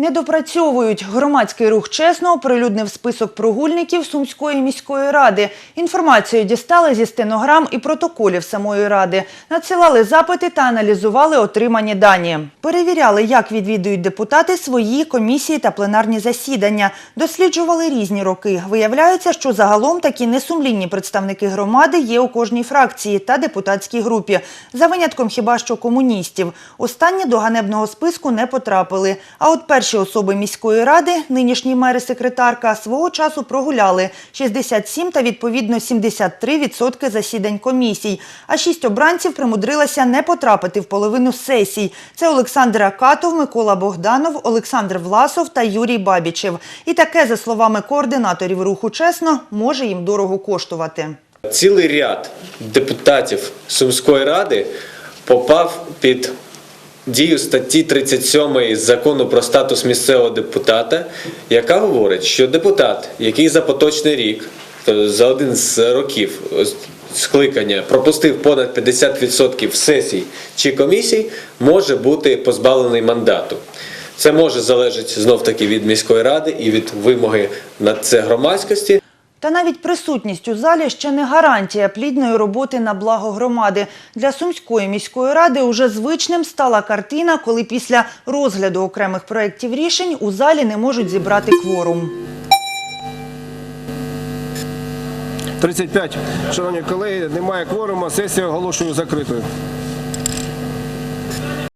Не допрацьовують. Громадський рух чесно оприлюднив список прогульників Сумської міської ради. Інформацію дістали зі стенограм і протоколів самої ради. Надсилали запити та аналізували отримані дані. Перевіряли, як відвідують депутати свої комісії та пленарні засідання. Досліджували різні роки. Виявляється, що загалом такі несумлінні представники громади є у кожній фракції та депутатській групі. За винятком хіба що комуністів. Останні до ганебного списку не потрапили. А от перші особи міської ради, нинішній мер і секретарка, свого часу прогуляли 67 та відповідно 73% засідань комісій. А шість обранців примудрилася не потрапити в половину сесій. Це Олександр Акатов, Микола Богданов, Олександр Власов та Юрій Бабічев. І таке, за словами координаторів руху чесно, може їм дорого коштувати. Цілий ряд депутатів Сумської ради попав під дію статті 37 закону про статус місцевого депутата, яка говорить, що депутат, який за поточний рік, за один з років скликання пропустив понад 50% сесій чи комісій, може бути позбавлений мандату. Це може залежати знов таки від міської ради і від вимоги на це громадськості. Та навіть присутність у залі ще не гарантія плідної роботи на благо громади. Для Сумської міської ради уже звичним стала картина, коли після розгляду окремих проєктів рішень у залі не можуть зібрати кворум. 35. Шановні колеги, немає кворуму, сесію оголошую закритою.